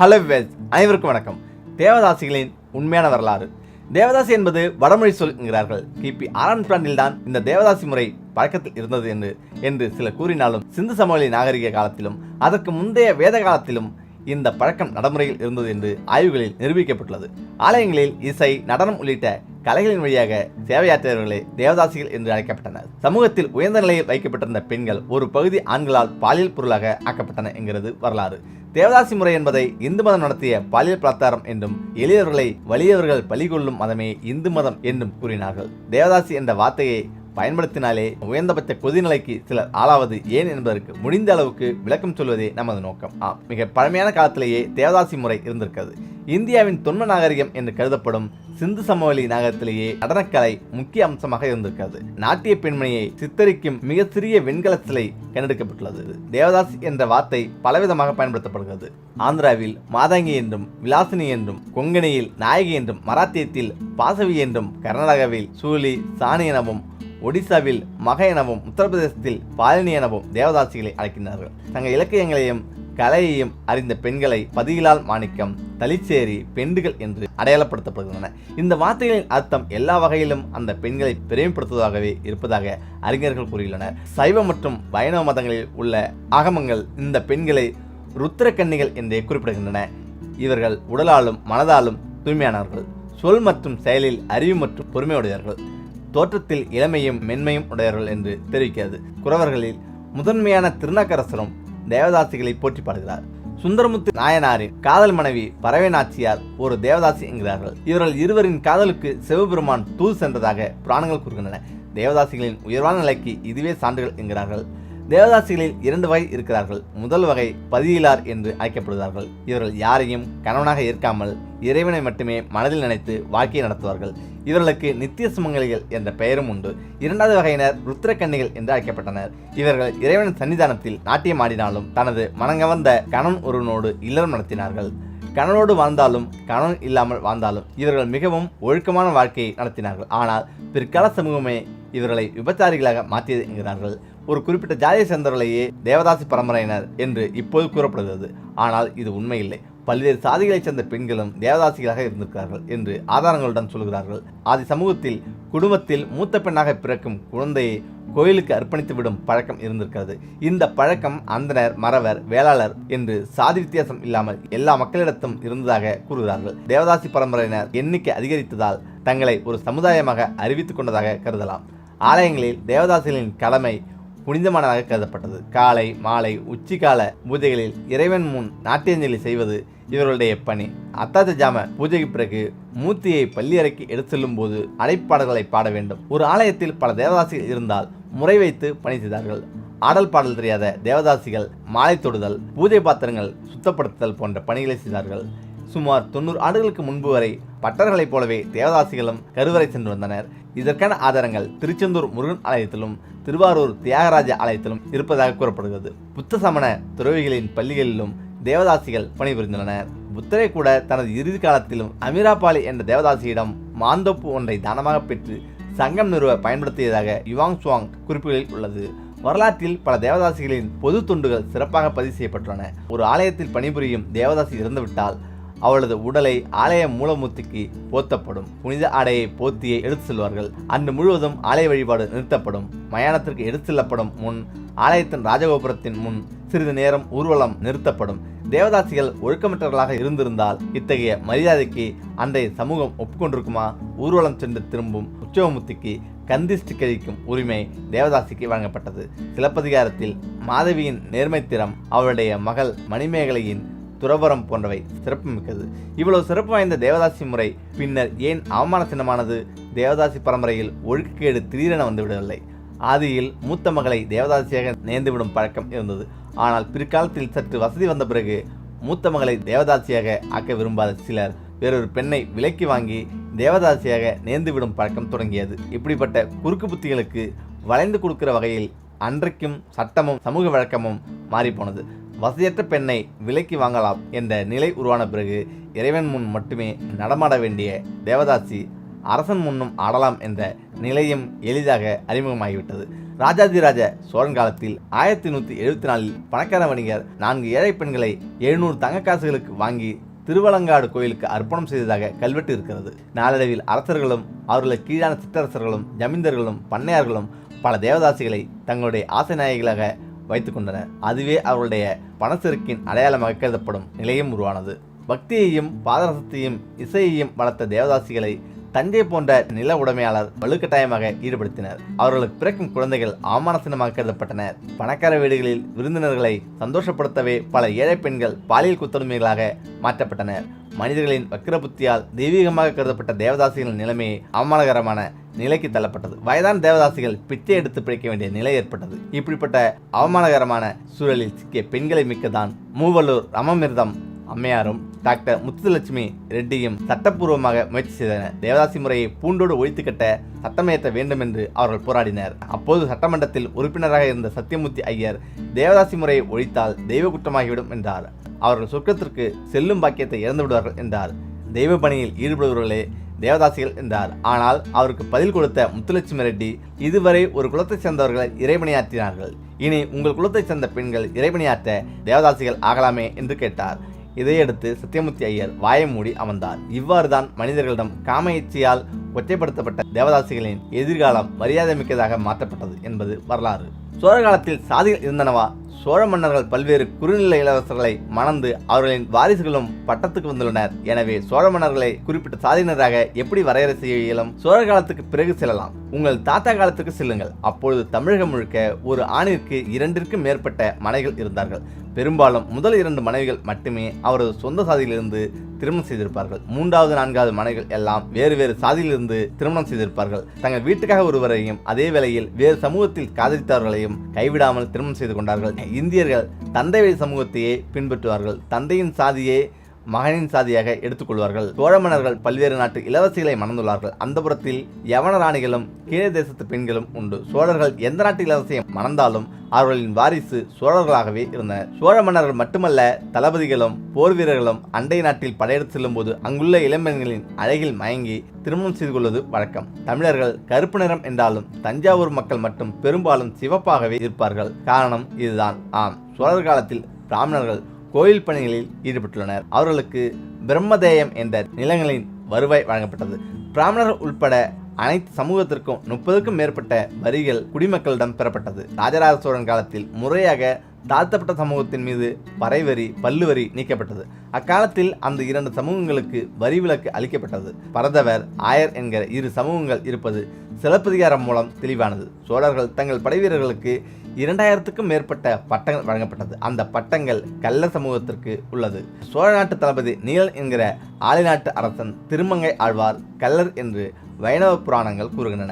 Hello ways அனைவருக்கும் வணக்கம். தேவதாசிகளின் உண்மையான வரலாறு. தேவதாசி என்பது வடமொழி சொல் என்கிறார்கள். கிபி ஆறாம் நூற்றாண்டில் தான் இந்த தேவதாசி முறை பழக்கத்தில் இருந்தது என்று என்று சில கூறினாலும் சிந்து சமவெளி நாகரிக காலத்திலும் அதற்கு முந்தைய வேத காலத்திலும் இந்த பழக்கம் நடைமுறையில் இருந்தது என்று ஆய்வுகளில் நிரூபிக்கப்பட்டுள்ளது. ஆலயங்களில் இசை நடனம் உள்ளிட்ட கலைகளின் வழியாக சேவையாற்றியவர்களே தேவதாசிகள் என்று அழைக்கப்பட்டனர். சமூகத்தில் உயர்ந்த நிலையில் வைக்கப்பட்டிருந்த பெண்கள் ஒரு பகுதி ஆண்களால் பாலியல் பொருளாக ஆக்கப்பட்டன என்கிறது வரலாறு. தேவதாசி முறை என்பதை இந்து மதம் நடத்திய பாலியல் பலாத்தாரம் என்றும் எளியவர்களை வலியவர்கள் பலிகொள்ளும் மதமே இந்து மதம் என்றும் கூறினார்கள். தேவதாசி என்ற வார்த்தையை பயன்படுத்தினாலே உயர்ந்தபட்ச கொதிநிலைக்கு சிலர் ஆளாவது ஏன் என்பதற்கு முடிந்த அளவுக்கு விளக்கம் சொல்வதே நமது நோக்கம். ஆம் மிக பழமையான காலத்திலேயே தேவதாசி முறை இருந்திருக்கிறது. இந்தியாவின் தொன்ம நாகரிகம் என்று கருதப்படும் சிந்து சமவெளி நாகரத்திலேயே நடனக்கலை முக்கிய அம்சமாக இருந்திருக்கிறது. நாட்டிய பெண்மணியை சித்தரிக்கும் மிக சிறிய வெண்கல சிலை கண்டெடுக்கப்பட்டுள்ளது. தேவதாஸ் என்ற வார்த்தை பலவிதமாக பயன்படுத்தப்படுகிறது. ஆந்திராவில் மாதாங்கி என்றும் விலாசினி என்றும் கொங்கணியில் நாயகி என்றும் மராத்தியத்தில் பாசவி என்றும் கர்நாடகாவில் சூலி சாணி எனவும் ஒடிசாவில் மக எனவும் உத்தரப்பிரதேசத்தில் பாலினி எனவும் தேவதாசிகளை அழைக்கின்றார்கள். தங்கள் இலக்கியங்களையும் கலையையும் அறிந்த பெண்களை பதிகளால் மாணிக்கம் தலிச்சேரி பெண்டுகள் என்று அடையாளப்படுத்தப்படுகின்றன. இந்த வார்த்தைகளின் அர்த்தம் எல்லா வகையிலும் அந்த பெண்களை பெருமைப்படுத்துவதாகவே இருப்பதாக அறிஞர்கள் கூறியுள்ளனர். சைவ மற்றும் வைணவ மதங்களில் உள்ள ஆகமங்கள் இந்த பெண்களை ருத்திரக்கன்னிகள் என்றே குறிப்பிடுகின்றன. இவர்கள் உடலாலும் மனதாலும் தூய்மையானவர்கள். சொல் மற்றும் செயலில் அறிவு மற்றும் பொறுமையுடையவர்கள். தோற்றத்தில் இளமையும் மென்மையும் உடையவர்கள் என்று தெரிவிக்கிறது. குறவர்களில் முதன்மையான திருநாக்கரசரும் தேவதாசிகளை போற்றி பாடுகிறார். சுந்தரமுத்து நாயனாரின் காதல் மனைவி பறவை நாச்சியார் ஒரு தேவதாசி என்கிறார்கள். இவர்கள் இருவரின் காதலுக்கு சிவபெருமான் தூது சென்றதாக புராணங்கள் கூறுகின்றன. தேவதாசிகளின் உயர்வான நிலைக்கு இதுவே சான்றுகள் என்கிறார்கள். தேவதாசிகளில் இரண்டு வகை இருக்கிறார்கள். முதல் வகை பதியிலார் என்று அழைக்கப்படுகிறார்கள் இவர்கள் யாரையும் கணவனாக ஏற்காமல் இறைவனை மட்டுமே மனதில் நினைத்து வாழ்க்கையை நடத்துவார்கள். இவர்களுக்கு நித்திய சுமங்கலிகள் என்ற பெயரும் உண்டு. இரண்டாவது வகையினர் ருத்ரக்கண்ணிகள் என்று அழைக்கப்பட்டனர். இவர்கள் இறைவன் சன்னிதானத்தில் நாட்டியம் ஆடினாலும் தனது மனங்கவர்ந்த கணவன் ஒருவனோடு இல்லறம் நடத்தினார்கள். கணவனோடு வாழ்ந்தாலும் கணவன் இல்லாமல் வாழ்ந்தாலும் இவர்கள் மிகவும் ஒழுக்கமான வாழ்க்கையை நடத்தினார்கள். ஆனால் பிற்கால சமூகமே இவர்களை விபச்சாரிகளாக மாற்றியது என்கிறார்கள். ஒரு குறிப்பிட்ட ஜாதியை சேர்ந்தவர்களையே தேவதாசி பரம்பரையினர் என்று இப்போது கூறப்படுகிறது. ஆனால் இது உண்மையில்லை. பல்வேறு சாதிகளைச் சேர்ந்த பெண்களும் தேவதாசிகளாக இருந்திருக்கிறார்கள் என்று ஆதாரங்களுடன் சொல்கிறார்கள். ஆதி சமூகத்தில் குடும்பத்தில் மூத்த பெண்ணாக பிறக்கும் குழந்தையை கோயிலுக்கு அர்ப்பணித்து விடும் பழக்கம் இருந்திருக்கிறது. இந்த பழக்கம் அந்தனர் மறவர் வேளாளர் என்று சாதி வித்தியாசம் இல்லாமல் எல்லா மக்களிடத்தும் இருந்ததாக கூறுகிறார்கள். தேவதாசி பரம்பரையினர் எண்ணிக்கை அதிகரித்ததால் தங்களை ஒரு சமுதாயமாக அறிவித்துக் கொண்டதாக கருதலாம். ஆலயங்களில் தேவதாசிகளின் கடமை புனிதமானதாக கருதப்பட்டது. காலை மாலை உச்சிக்கால பூஜைகளில் இறைவன் முன் நாட்டியஞ்சலி செய்வது இவர்களுடைய பணி. அத்தாத்த ஜாம பூஜைக்கு பிறகு மூர்த்தியை பள்ளியறைக்கு எடுத்து செல்லும் போது அடைப்பாடல்களை பாட வேண்டும். ஒரு ஆலயத்தில் பல தேவதாசிகள் இருந்தால் முறை வைத்து பணி செய்தார்கள். ஆடல் பாடல் தெரியாத தேவதாசிகள் மாலை தொடுதல் பூஜை பாத்திரங்கள் சுத்தப்படுத்துதல் போன்ற பணிகளை செய்தார்கள். சுமார் தொண்ணூறு ஆண்டுகளுக்கு முன்பு வரை பட்டர்களைப் போலவே தேவதாசிகளும் கருவறை சென்று வந்தனர். இதற்கான ஆதாரங்கள் திருச்செந்தூர் முருகன் ஆலயத்திலும் திருவாரூர் தியாகராஜ ஆலயத்திலும் இருப்பதாக கூறப்படுகிறது. புத்த சமண துறவிகளின் பள்ளிகளிலும் தேவதாசிகள் பணிபுரிந்துள்ளனர். புத்தரை கூட தனது இறுதி காலத்திலும் அமீராபாலி என்ற தேவதாசியிடம் மாந்தோப்பு ஒன்றை தானமாக பெற்று சங்கம் நிறுவ பயன்படுத்தியதாக யுவாங் சுவாங் குறிப்புகளில் உள்ளது. வரலாற்றில் பல தேவதாசிகளின் பொது துண்டுகள் சிறப்பாக பதிவு செய்யப்பட்டுள்ளன. ஒரு ஆலயத்தில் பணிபுரியும் தேவதாசி இறந்துவிட்டால் அவளது உடலை ஆலய மூலமூர்த்திக்கு போத்தப்படும். புனித ஆடையை போத்தியை எடுத்து செல்வார்கள். அன்று முழுவதும் ஆலய வழிபாடு நிறுத்தப்படும். மயானத்திற்கு எடுத்து செல்லப்படும் முன் ஆலயத்தின் ராஜகோபுரத்தின் முன் சிறிது நேரம் ஊர்வலம் நிறுத்தப்படும். தேவதாசிகள் ஒழுக்கமற்றவர்களாக இருந்திருந்தால் இத்தகைய மரியாதைக்கு அன்றைய சமூகம் ஒப்புக்கொண்டிருக்குமா? ஊர்வலம் சென்று திரும்பும் உற்சவமூர்த்திக்கு கந்திஷ்டி கழிக்கும் உரிமை தேவதாசிக்கு வழங்கப்பட்டது. சிலப்பதிகாரத்தில் மாதவியின் நேர்மைத்திறம் அவளுடைய மகள் மணிமேகலையின் துறவரம் போன்றவை சிறப்புமிக்கது. இவ்வளவு சிறப்பு வாய்ந்த தேவதாசி முறை பின்னர் ஏன் அவமான சின்னமானது? தேவதாசி பரம்பரையில் ஒழுக்கேடு திடீரென வந்துவிடவில்லை. ஆதியில் மூத்த மகளை தேவதாசியாக நேர்ந்துவிடும் பழக்கம் இருந்தது. ஆனால் பிற்காலத்தில் சற்று வசதி வந்த பிறகு மூத்த மகளை தேவதாசியாக ஆக்க விரும்பாத சிலர் வேறொரு பெண்ணை விலைக்கு வாங்கி தேவதாசியாக நேர்ந்துவிடும் பழக்கம் தொடங்கியது. இப்படிப்பட்ட குறுக்கு புத்திகளுக்கு வளைந்து கொடுக்கிற வகையில் அன்றைக்கும் சட்டமும் சமூக வழக்கமும் மாறிப்போனது. வசதியற்ற பெண்ணை விலைக்கு வாங்கலாம் என்ற நிலை உருவான பிறகு இறைவன் முன் மட்டுமே நடமாட வேண்டிய தேவதாசி அரசன் முன்னும் ஆடலாம் என்ற நிலையும் எளிதாக அறிமுகமாகிவிட்டது. ராஜாதிராஜ சோழன் காலத்தில் ஆயிரத்தி நூற்றி எழுபத்தி நாலில் பணக்கார வணிகர் நான்கு ஏழை பெண்களை எழுநூறு தங்க காசுகளுக்கு வாங்கி திருவலங்காடு கோயிலுக்கு அர்ப்பணம் செய்ததாக கல்வெட்டு இருக்கிறது. நாளடைவில் அரசர்களும் அவர்களுக்கு கீழான சிற்றரசர்களும் ஜமீந்தர்களும் பண்ணையார்களும் பல தேவதாசிகளை தங்களுடைய ஆசை நாயகிகளாக வைத்துக் கொண்டனர் அதுவே அவர்களுடைய பணச்செருக்கின் அடையாளமாக கருதப்படும் நிலையும் உருவானது. பக்தியையும் பாதரசத்தையும் இசையையும் வளர்த்த தேவதாசிகளை தஞ்சை போன்ற நில உடைமையாளர் வலுக்கட்டாயமாக ஈடுபடுத்தினர். அவர்களுக்கு பிறக்கும் குழந்தைகள் அவமான கருதப்பட்டனர் பணக்கார வீடுகளில் விருந்தினர்களை சந்தோஷப்படுத்தவே பல ஏழை பெண்கள் பாலியல் குத்தனுமைகளாக மாற்றப்பட்டனர். மனிதர்களின் வக்கிர புத்தியால் தெய்வீகமாக கருதப்பட்ட தேவதாசிகளின் நிலைமையை அவமானகரமான நிலைக்கு தள்ளப்பட்டது. வயதான தேவதாசிகள் பிச்சை எடுத்து பிழைக்க வேண்டிய நிலை ஏற்பட்டது. இப்படிப்பட்ட அவமானகரமான சூழலில் சிக்கிய பெண்களை மிக்கதான் மூவலூர் ரமமிர்தம் அம்மையாரும் டாக்டர் முத்துலட்சுமி ரெட்டியும் சட்டப்பூர்வமாக முயற்சி செய்தனர். தேவதாசி முறையை பூண்டோடு ஒழித்து கட்ட சட்டமேற்ற வேண்டும் என்று அவர்கள் போராடினர். அப்போது சட்டமன்றத்தில் உறுப்பினராக இருந்த சத்தியமூர்த்தி ஐயர் தேவதாசி முறையை ஒழித்தால் தெய்வ குற்றமாகிவிடும் என்றார். அவர்கள் சொர்க்கத்திற்கு செல்லும் பாக்கியத்தை இழந்து விடுவார்கள் என்றார். தெய்வ பணியில் ஈடுபடுபவர்களே தேவதாசிகள் என்றார். ஆனால் அவருக்கு பதில் கொடுத்த முத்துலட்சுமி ரெட்டி இதுவரை ஒரு குலத்தைச் சேர்ந்தவர்களை இறைபணியாற்றினார்கள் இனி உங்கள் குலத்தை சேர்ந்த பெண்கள் இறைபணியாற்ற தேவதாசிகள் ஆகலாமே என்று கேட்டார். இதையடுத்து சத்தியமூர்த்தி ஐயர் வாயை மூடி அமர்ந்தார். இவ்வாறுதான் மனிதர்களிடம் காம இச்சையால் தேவதாசிகளின் எதிர்காலம் மரியாதை மிக்கதாக மாற்றப்பட்டது என்பது வரலாறு. சோழ காலத்தில் சாதிகள் இருந்தனவா? சோழ மன்னர்கள் பல்வேறு குறுநிலை இளவரசர்களை மணந்து அவர்களின் வாரிசுகளும் பட்டத்துக்கு வந்துள்ளனர். எனவே சோழ மன்னர்களை குறிப்பிட்ட சாதியினராக எப்படி வரையறை செய்ய இயலும்? சோழ காலத்துக்கு பிறகு செல்லலாம். உங்கள் தாத்தா காலத்துக்கு செல்லுங்கள். அப்பொழுது தமிழகம் முழுக்க ஒரு ஆணிற்கு இரண்டிற்கும் மேற்பட்ட மனைகள் இருந்தார்கள். பெரும்பாலும் முதல் இரண்டு மனைவிகள் மட்டுமே அவரது சொந்த சாதியிலிருந்து திருமணம் செய்திருப்பார்கள். மூன்றாவது நான்காவது மனைகள் எல்லாம் வேறு வேறு சாதியிலிருந்து திருமணம் செய்திருப்பார்கள். தங்கள் வீட்டுக்காக ஒருவரையும் அதே வேளையில் வேறு சமூகத்தில் காதலித்தவர்களையும் கைவிடாமல் திருமணம் செய்து கொண்டார்கள். இந்தியர்கள் தந்தை வழி சமூகத்தையே பின்பற்றுவார்கள். தந்தையின் சாதியே மகனின் சாதியாக எடுத்துக்கொள்வார்கள். சோழ மன்னர்கள் பல்வேறு நாட்டு இளவரசிகளை மணந்துள்ளார்கள். அந்த புறத்தில் யவன ராணிகளும் கீழ தேசத்து பெண்களும் உண்டு. சோழர்கள் எந்த நாட்டு இளவரசியை மணந்தாலும் அவர்களின் வாரிசு சோழர்களாகவே இருந்தனர் சோழ மன்னர்கள் மட்டுமல்ல தளபதிகளும் போர் வீரர்களும் அண்டை நாட்டில் படையெடுத்து செல்லும் போது அங்குள்ள இளம்பெண்களின் அழகில் மயங்கி திருமணம் செய்து கொள்வது வழக்கம். தமிழர்கள் கருப்பு நிறம் என்றாலும் தஞ்சாவூர் மக்கள் மட்டும் பெரும்பாலும் சிவப்பாகவே இருப்பார்கள். காரணம் இதுதான். ஆம் சோழர் காலத்தில் பிராமணர்கள் கோயில் பணிகளில் ஈடுபட்டுள்ளனர். அவர்களுக்கு பிரம்மதேயம் என்ற நிலங்களின் வருவாய் வழங்கப்பட்டது. பிராமணர்கள் உட்பட அனைத்து சமூகத்திற்கும் முப்பதுக்கும் மேற்பட்ட வரிகள் குடிமக்களிடம் பெறப்பட்டது. ராஜராஜ சோழன் காலத்தில் முறையாக தாழ்த்தப்பட்ட சமூகத்தின் மீது பறைவரி பல்லுவரி நீக்கப்பட்டது. அக்காலத்தில் அந்த இரண்டு சமூகங்களுக்கு வரி விலக்கு அளிக்கப்பட்டது. பரதவர் ஆயர் என்கிற இரு சமூகங்கள் இருப்பது சிலப்பதிகாரம் மூலம் தெளிவானது. சோழர்கள் தங்கள் படைவீரர்களுக்கு இரண்டாயிரத்துக்கும் மேற்பட்ட பட்டங்கள் வழங்கப்பட்டது. அந்த பட்டங்கள் கள்ள சமூகத்திற்கு உள்ளது. சோழ நாட்டு தளபதி நீலன் என்கிற ஆளிநாட்டு அரசன் திருமங்கை ஆழ்வார் கல்லர் என்று வைணவ புராணங்கள் கூறுகின்றன.